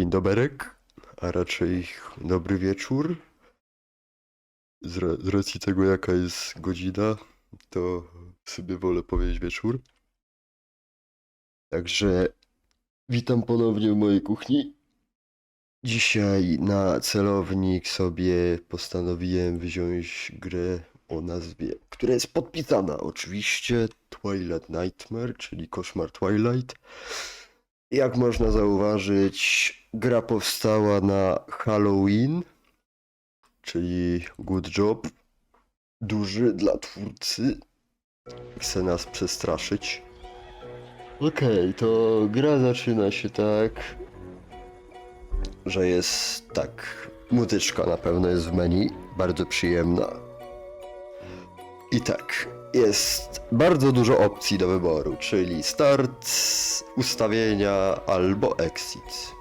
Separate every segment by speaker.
Speaker 1: Dzień doberek, a raczej dobry wieczór. Z, ra- z racji tego, jaka jest godzina, to sobie wolę powiedzieć wieczór. Także witam ponownie w mojej kuchni. Dzisiaj na celownik sobie postanowiłem wziąć grę o nazwie, która jest podpisana oczywiście Twilight Nightmare, czyli Koszmar Twilight. Jak można zauważyć, gra powstała na Halloween, czyli good job, duży dla twórcy. Chce nas przestraszyć. Okej, to gra zaczyna się tak, że jest tak, muzyczka na pewno jest w menu, bardzo przyjemna. I tak, jest bardzo dużo opcji do wyboru, czyli start, ustawienia albo exit.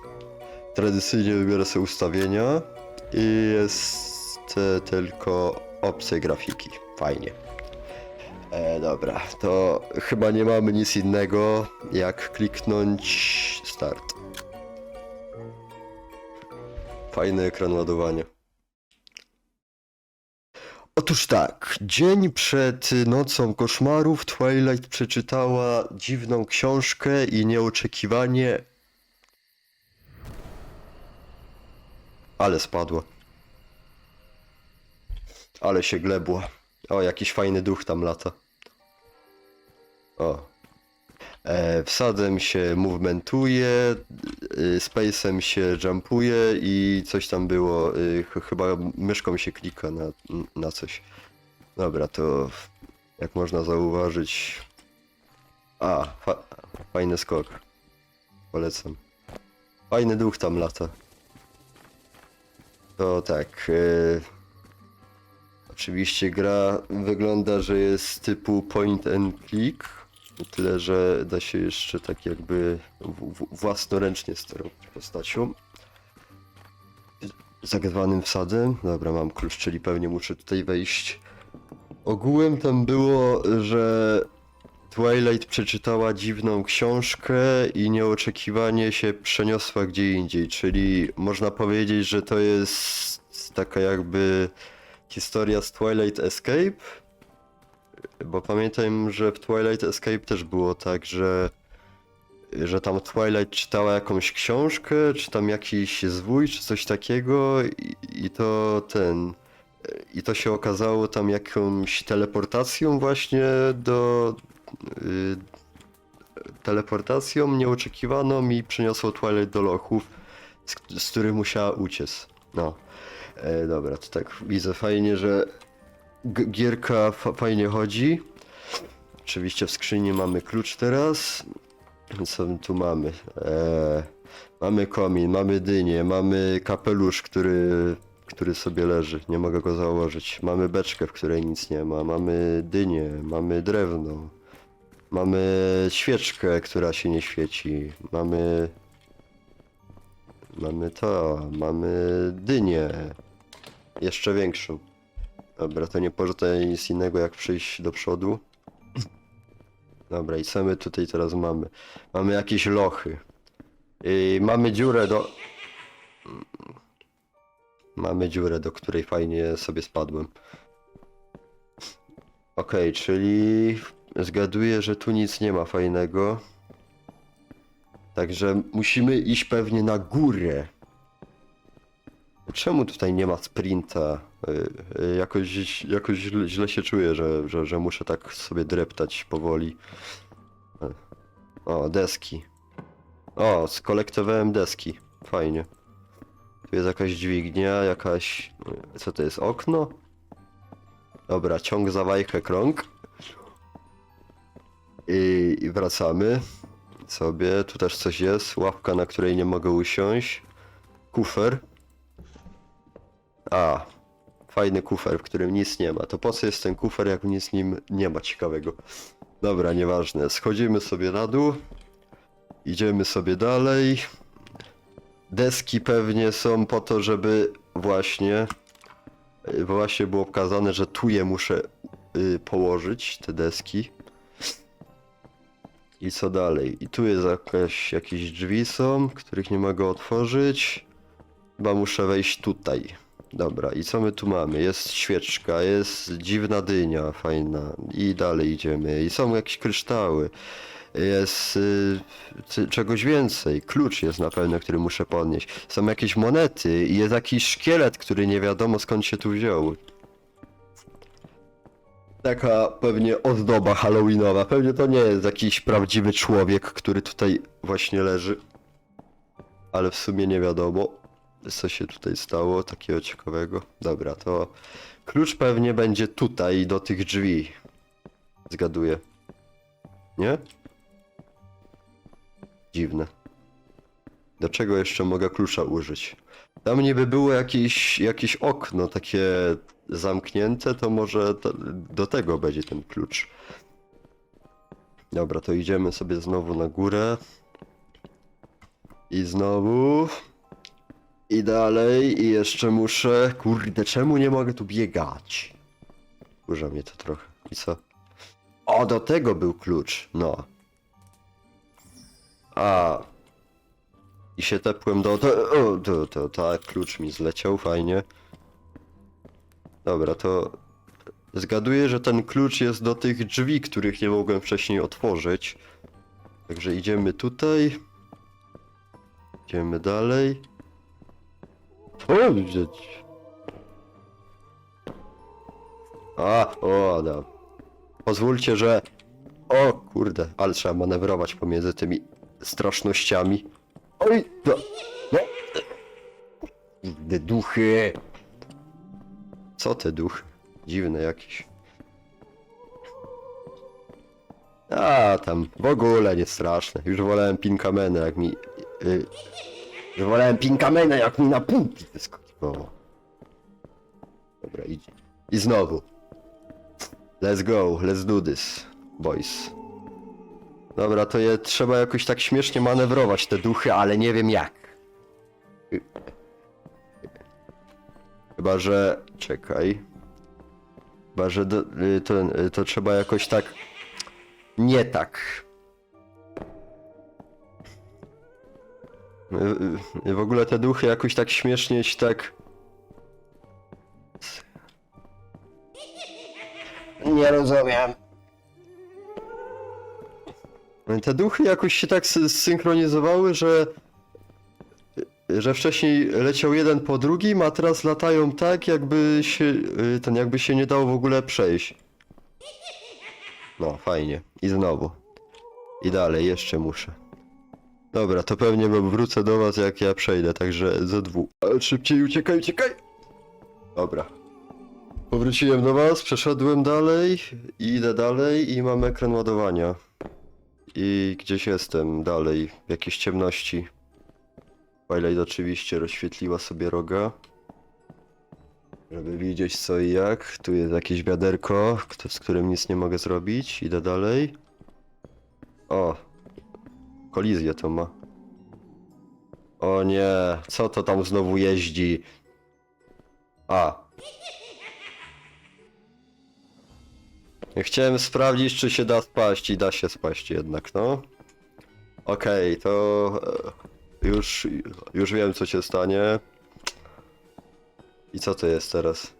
Speaker 1: Tradycyjnie wybiorę sobie ustawienia i jest tylko opcje grafiki. Fajnie. E, dobra, to chyba nie mamy nic innego jak kliknąć start. Fajny ekran ładowania. Otóż tak, dzień przed nocą koszmarów Twilight przeczytała dziwną książkę i nieoczekiwanie. Ale spadła. Ale się glebła. O, jakiś fajny duch tam lata. O. E, wsadem się movementuje, y, spacem się jumpuje i coś tam było. Y, ch- chyba myszką się klika na, na coś. Dobra, to jak można zauważyć. A, fa fajny skok. Polecam. Fajny duch tam lata. To tak. y, oczywiście gra wygląda, że jest typu point and click. Tyle, że da się jeszcze tak jakby własnoręcznie sterować postacią. Zagrywanym wsadem. Dobra, mam klucz, czyli pewnie muszę tutaj wejść. Ogółem tam było, że Twilight przeczytała dziwną książkę i nieoczekiwanie się przeniosła gdzie indziej, czyli można powiedzieć, że to jest taka jakby historia z Twilight Escape, bo pamiętam, że w Twilight Escape też było tak, że że tam Twilight czytała jakąś książkę, czy tam jakiś zwój, czy coś takiego i, i to ten i to się okazało tam jakąś teleportacją właśnie do teleportacją nieoczekiwaną i przeniosło Twilight do lochów, z, z których musiała uciec. No. E, dobra, to tak widzę fajnie, że gierka fa- fajnie chodzi. Oczywiście w skrzyni mamy klucz teraz. Co my tu mamy? E, mamy komin, mamy dynię, mamy kapelusz, który, który sobie leży. Nie mogę go założyć. Mamy beczkę, w której nic nie ma. Mamy dynię, mamy drewno. Mamy świeczkę, która się nie świeci. Mamy. Mamy to, mamy dynię. Jeszcze większą. Dobra, to nie pozostaje nic innego jak przejść do przodu. Dobra, i co my tutaj teraz mamy? Mamy jakieś lochy. I mamy dziurę do... Mamy dziurę, do której fajnie sobie spadłem. Okej, czyli zgaduję, że tu nic nie ma fajnego. Także musimy iść pewnie na górę. Czemu tutaj nie ma sprinta? Y, y, Jakoś, jakoś źle, się czuję, że, że, że muszę tak sobie dreptać powoli. Y. O, deski. O, skolektowałem deski. Fajnie. Tu jest jakaś dźwignia, jakaś... Co to jest? Okno? Dobra, ciąg za wajchę krąg. I, wracamy sobie. Tu też coś jest. Łapka, na której nie mogę usiąść. Kufer. A, fajny kufer, w którym nic nie ma. To po co jest ten kufer, jak nic w nim nie ma ciekawego? Dobra, nieważne. Schodzimy sobie na dół. Idziemy sobie dalej. Deski pewnie są po to, żeby właśnie właśnie było pokazane, że tu je muszę y, położyć, te deski. I co dalej? I tu jest jakaś, jakieś drzwi są, których nie mogę otworzyć. Chyba muszę wejść tutaj. Dobra, i co my tu mamy? Jest świeczka, jest dziwna dynia, fajna. I dalej idziemy. I są jakieś kryształy. Jest y, czegoś więcej. Klucz jest na pewno, który muszę podnieść. Są jakieś monety i jest jakiś szkielet, który nie wiadomo skąd się tu wziął. Taka pewnie ozdoba halloweenowa. Pewnie to nie jest jakiś prawdziwy człowiek, który tutaj właśnie leży. Ale w sumie nie wiadomo, co się tutaj stało takiego ciekawego. Dobra, to klucz pewnie będzie tutaj, do tych drzwi. Zgaduję. Nie? Dziwne. Do czego jeszcze mogę klucza użyć? Tam niby było jakieś, jakieś okno takie zamknięte, to może to, do tego będzie ten klucz. Dobra, to idziemy sobie znowu na górę. I znowu. I dalej. I jeszcze muszę. Kurde, czemu nie mogę tu biegać? Kurza mnie to trochę. I co? O, do tego był klucz. No. A. I się tepłem do... To, o, to, to, tak, klucz mi zleciał, fajnie. Dobra, to... Zgaduję, że ten klucz jest do tych drzwi, których nie mogłem wcześniej otworzyć. Także idziemy tutaj. Idziemy dalej. O, widzieć. A, o, da. Pozwólcie, że... O, kurde, ale trzeba manewrować pomiędzy tymi strasznościami. Oj, no, no. Duchy. Co te duchy? Dziwne jakieś. A, tam w ogóle nie straszne. Już wolałem Pinkamena, jak mi... Yy, już wolałem Pinkamena, jak mi na punkty wyskakiwało. Dobra, idzie. I znowu. Let's go, let's do this, boys. Dobra, to je trzeba jakoś tak śmiesznie manewrować te duchy, ale nie wiem jak. Chyba, że... Czekaj. Chyba, że do, y, to, y, to trzeba jakoś tak... Nie tak. Y, W ogóle te duchy jakoś tak śmiesznie się tak... Nie rozumiem. Te duchy jakoś się tak sy- zsynchronizowały, że że wcześniej leciał jeden po drugim, a teraz latają tak, jakby się y, ten jakby się nie dało w ogóle przejść. No, fajnie. I znowu. I dalej, jeszcze muszę. Dobra, to pewnie wrócę do was jak ja przejdę, także ze dwóch. Szybciej uciekaj, uciekaj! Dobra. Powróciłem do was, przeszedłem dalej, idę dalej i mam ekran ładowania. I gdzieś jestem dalej, w jakiejś ciemności. Twilight oczywiście rozświetliła sobie roga. Żeby widzieć co i jak. Tu jest jakieś wiaderko, z którym nic nie mogę zrobić. Idę dalej. O! Kolizję to ma. O nie, co to tam znowu jeździ? A. Chciałem sprawdzić, czy się da spaść i da się spaść jednak, no. Okej, to e, już, już wiem co się stanie. I co to jest teraz?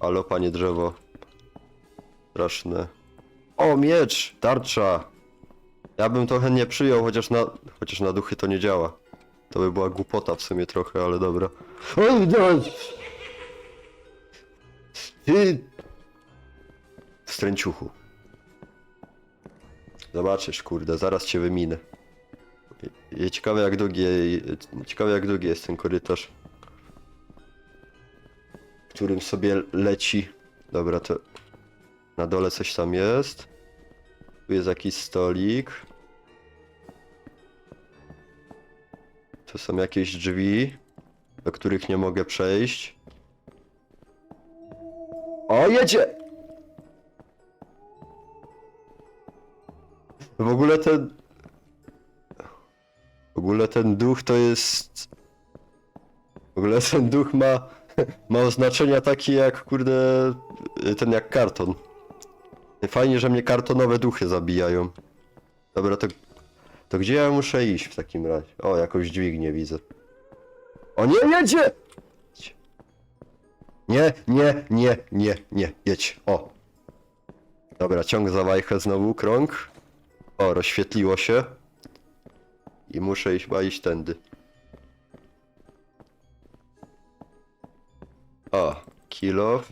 Speaker 1: Alo, panie drzewo. Straszne. O, miecz! Tarcza! Ja bym to chętnie przyjął, chociaż na, chociaż na duchy to nie działa. To by była głupota w sumie trochę, ale dobra. O, no! Ty! Stręciuchu. Zobaczysz, kurde, zaraz cię wyminę. Ciekawe jak długi, ciekawe jak długi jest ten korytarz. Którym sobie leci. Dobra, to na dole coś tam jest. Tu jest jakiś stolik. Tu są jakieś drzwi, do których nie mogę przejść. O, jedzie! W ogóle ten... Ogóle ten duch to jest... W ogóle ten duch ma... Ma oznaczenia takie jak, kurde... Ten jak karton. Fajnie, że mnie kartonowe duchy zabijają. Dobra, to, to gdzie ja muszę iść w takim razie? O, jakąś dźwignię widzę. O nie, jedzie! Nie, nie, nie, nie, nie, jedź. O. Dobra, ciąg za wajchę znowu, krąg. O, rozświetliło się. I muszę iść, ma iść tędy. O, kilo,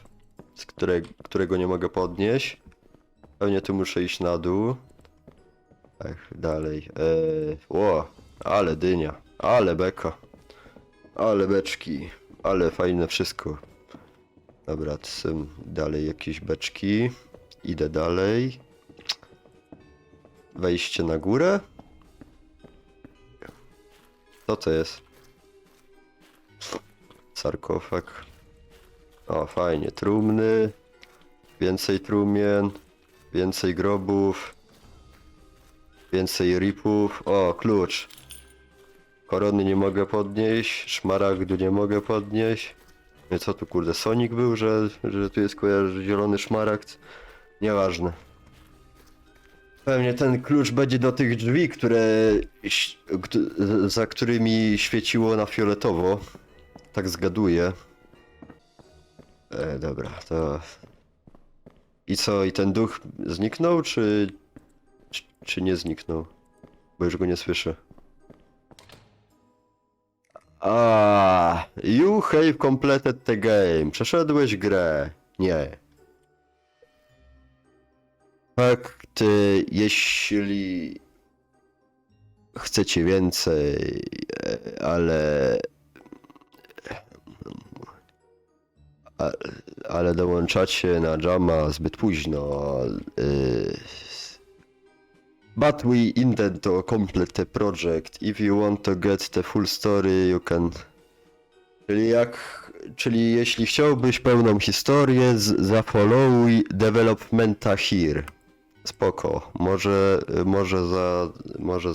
Speaker 1: z które, którego nie mogę podnieść. Pewnie tu muszę iść na dół. Ech, dalej. Eee, ło, ale dynia, ale beka. Ale beczki, ale fajne wszystko. Dobra, są dalej jakieś beczki. Idę dalej. Wejście na górę. Co to jest? Sarkofag. O, fajnie. Trumny. Więcej trumien. Więcej grobów. Więcej ripów. O, klucz. Korony nie mogę podnieść. Szmaragdu nie mogę podnieść. Co tu kurde, Sonic był, że, że tu jest kojarzy zielony szmaragd? Nieważne. Pewnie ten klucz będzie do tych drzwi, które... za którymi świeciło na fioletowo. Tak zgaduję. E, dobra, to... I co, i ten duch zniknął, czy... czy, czy nie zniknął? Bo już go nie słyszę. A, you have completed the game. Przeszedłeś grę. Nie. Fakt, jeśli chcecie więcej, ale ale dołączacie na Jama zbyt późno. y, But we intend to complete the project. If you want to get the full story, you can. Czyli jak. Czyli jeśli chciałbyś pełną historię, zafollowuj developmenta here. Spoko. Może, może za, może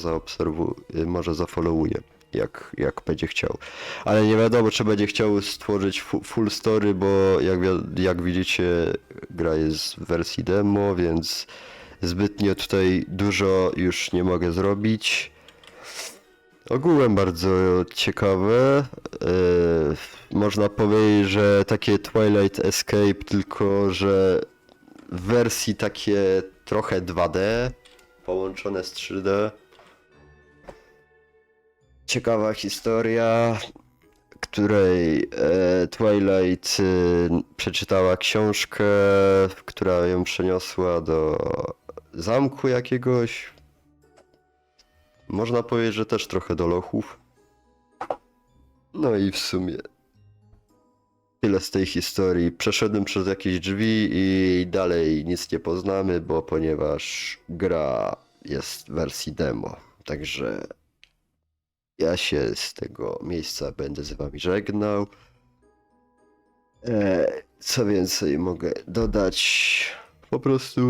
Speaker 1: może zafollowuję, jak, jak będzie chciał. Ale nie wiadomo, czy będzie chciał stworzyć fu, full story, bo jak, jak widzicie, gra jest w wersji demo, więc zbytnio tutaj dużo już nie mogę zrobić. Ogółem bardzo ciekawe. Yy, można powiedzieć, że takie Twilight Escape, tylko że w wersji takie trochę 2D, połączone z 3D. Ciekawa historia, której e, Twilight e, przeczytała książkę, która ją przeniosła do zamku jakiegoś. Można powiedzieć, że też trochę do lochów. No i w sumie tyle z tej historii. Przeszedłem przez jakieś drzwi i dalej nic nie poznamy, bo ponieważ gra jest w wersji demo. Także ja się z tego miejsca będę z wami żegnał. E, co więcej mogę dodać? Po prostu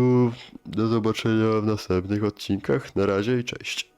Speaker 1: do zobaczenia w następnych odcinkach. Na razie i cześć.